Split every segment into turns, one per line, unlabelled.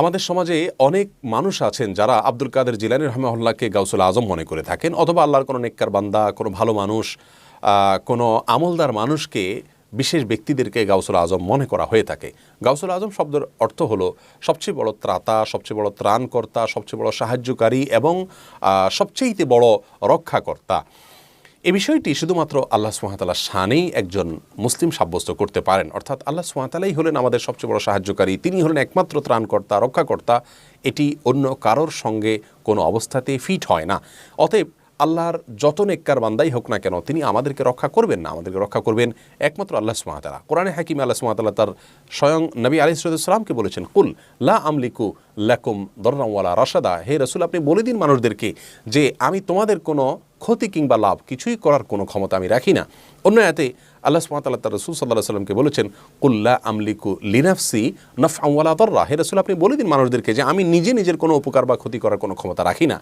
আমাদের সমাজে অনেক মানুষ আছেন যারা আব্দুল কাদের জিলানি রহমাহুল্লাহকে গাউসুল আজম মনে করে থাকেন, অথবা আল্লাহর কোনো নেককার বান্দা, কোনো ভালো মানুষ কোনো আমলদার মানুষকে বিশেষ ব্যক্তিদেরকে গাউসুল আজম মনে করা হয়ে থাকে। গাউসুল আজম শব্দের অর্থ হলো সবচেয়ে বড় ত্রাতা, সবচেয়ে বড় ত্রাণকর্তা, সবচেয়ে বড় সাহায্যকারী এবং সবচেয়েতে বড় রক্ষাকর্তা। এই বিষয়টি শুধুমাত্র আল্লাহ সুহাতাল্লাহ শানেই একজন মুসলিম সাব্যস্ত করতে পারেন। অর্থাৎ আল্লাহ সুহাতালাই হলেন আমাদের সবচেয়ে বড় সাহায্যকারী। তিনি হলেন একমাত্র ত্রাণকর্তা, রক্ষাকর্তা। এটি অন্য কারোর সঙ্গে কোনো অবস্থাতে ফিট হয় না। অতএব আল্লাহর যত নেককার বান্দাই হোক না কেন, তিনি আমাদেরকে রক্ষা করবেন না, আমাদেরকে রক্ষা করবেন একমাত্র আল্লাহ সুমাতালা কোরআনে হাকিম আল্লাহ সুমাতাল্লাহ তার স্বয়ং নবী আলিসালামকে বলেছেন, কুল লা আমলিকু লাকুম দর্রামওয়ালা রাশাদা। হে রসুল, আপনি বলে দিন মানুষদেরকে যে, আমি তোমাদের কোনো ক্ষতি কিংবা লাভ কিছুই করার কোনো ক্ষমতা আমি রাখি না। অন্য এতে আল্লাহ সুমাতাল্লাহ তার রসুল সাল্লাহ সাল্লামকে বলেছেন কুল্লা আমলিকু লিনাফসি নফ আমওয়ালা দর্রা। হে রসুল, আপনি বলে দিন মানুষদেরকে যে আমি নিজে নিজের কোনো উপকার বা ক্ষতি করার কোনো ক্ষমতা রাখি না।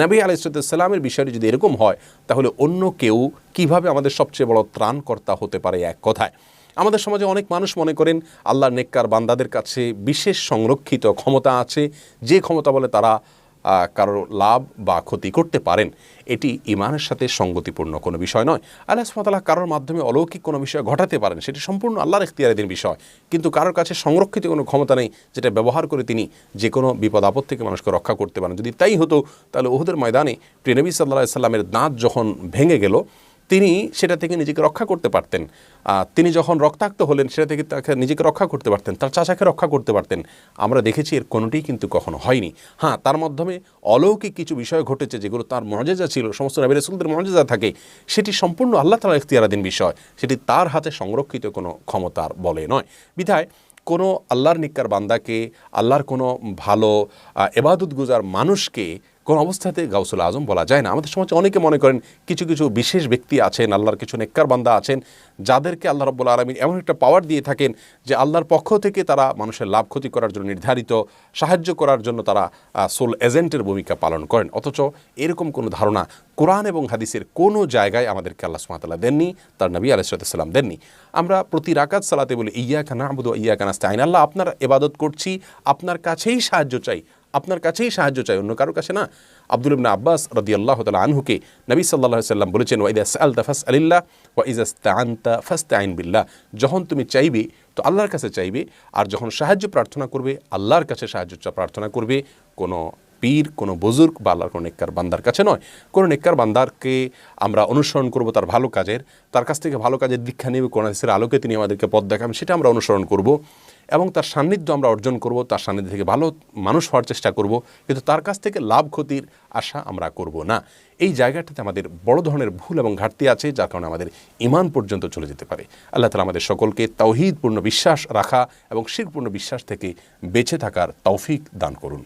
নবী আলাইসালামের বিষয়টি যদি এরকম হয়, তাহলে অন্য কেউ কীভাবে আমাদের সবচেয়ে বড় ত্রাণকর্তা হতে পারে এক কথায়? আমাদের সমাজে অনেক মানুষ মনে করেন আল্লাহ নেককার বান্দাদের কাছে বিশেষ সংরক্ষিত ক্ষমতা আছে, যে ক্ষমতা বলে তারা কারও লাভ বা ক্ষতি করতে পারেন। এটি ইমানের সাথে সঙ্গতিপূর্ণ কোনো বিষয় নয়। আল্লাহ সুমতাল্লাহ কারোর মাধ্যমে অলৌকিক কোনো বিষয় ঘটাতে পারেন, সেটি সম্পূর্ণ আল্লাহর এখতিয়ারাধীন বিষয়। কিন্তু কারোর কাছে সংরক্ষিত কোনো ক্ষমতা নেই, যেটা ব্যবহার করে তিনি যে কোনো বিপদ আপদ থেকে মানুষকে রক্ষা করতে পারেন। যদি তাই হতো, তাহলে ওহুদের ময়দানে প্রিনবী সাল্লাহ সাল্লামের দাঁত যখন ভেঙে গেল তিনি সেটা থেকে নিজেকে রক্ষা করতে পারতেন। তিনি যখন রক্তাক্ত হলেন, সেটা থেকে তাকে নিজেকে রক্ষা করতে পারতেন, তার চাচাকে রক্ষা করতে পারতেন। আমরা দেখেছি এর কোনোটিই কিন্তু কখনো হয়নি। হ্যাঁ তার মাধ্যমে অলৌকিক কিছু বিষয় ঘটেছে যেগুলো তার মর্যাদা ছিল, সমস্ত নবী রসুলদের মর্যাদা থাকে। সেটি সম্পূর্ণ আল্লাহ তালা ইখতিয়ারাধীন বিষয়। সেটি তার হাতে সংরক্ষিত কোনো ক্ষমতার বলে নয়। বিধায় কোনো আল্লাহর নিকার বান্দাকে, আল্লাহর কোনো ভালো এবাদত গুজার মানুষকে কোন অবস্থাতে গাউসুল আজম বলা যায় না। আমাদের সমাজে অনেকে মনে করেন কিছু কিছু বিশেষ ব্যক্তি আছেন, আল্লাহর কিছু নেককার বান্দা আছেন, যাদেরকে আল্লাহ রব্বুল আলমিন এমন একটা পাওয়ার দিয়ে থাকেন যে আল্লাহর পক্ষ থেকে তারা মানুষের লাভ ক্ষতি করার জন্য নির্ধারিত, সাহায্য করার জন্য তারা সোল এজেন্টের ভূমিকা পালন করেন। অথচ এরকম কোনো ধারণা কোরআন এবং হাদিসের কোনো জায়গায় আমাদেরকে আল্লাহ সুমাতাল্লাহ দেননি, তার নবী আলাইসালাম দেননি। আমরা প্রতি রাকাত সালাতে বলি ইয়া খানা আবুদ ইয়া কানাস্তাইন আল্লাহ আপনার এবাদত করছি, আপনার কাছেই সাহায্য চাই আপনার কাছেই সাহায্য চাই, অন্য কারোর কাছে না। আব্দুল ইবনা আব্বাস রদি আল্লাহ তালা আনহুকে নবী সাল্লাহ সাল্লাম বলেছেন ওয়াইদা আলতা ফাস আলিল্লাহ ওয়াইজাস্তানতা ফাস্তে আইন বিল্লাহ। যখন তুমি চাইবে, তো আল্লাহর কাছে চাইবে, আর যখন সাহায্য প্রার্থনা করবে, আল্লাহর কাছে সাহায্য প্রার্থনা করবে, কোনো পীর, কোনো বুজুর্গ বা আল্লাহর কোনো নেককার বান্দার কাছে নয়। কোনো নেককার বান্দারকে আমরা অনুসরণ করব তার ভালো কাজের, তার কাছ থেকে ভালো কাজের দীক্ষা নেবে কোরআন হাদিসের আলোকে তিনি আমাদেরকে পথ দেখান সেটা আমরা অনুসরণ করব। এবং তার সান্নিধ্য আমরা অর্জন করব, তার সান্নিধ্য থেকে ভালো মানুষ হওয়ার চেষ্টা করব, কিন্তু তার কাছ থেকে লাভ ক্ষতির আশা আমরা করব না। এই জায়গাটাতে আমাদের বড় ধরনের ভুল এবং ঘাটতি আছে, যার কারণে আমাদের ইমান পর্যন্ত চলে যেতে পারে। আল্লাহ তালা আমাদের সকলকে তৌহিদপূর্ণ বিশ্বাস রাখা এবং শিরপূর্ণ বিশ্বাস থেকে বেঁচে থাকার তৌফিক দান করুন।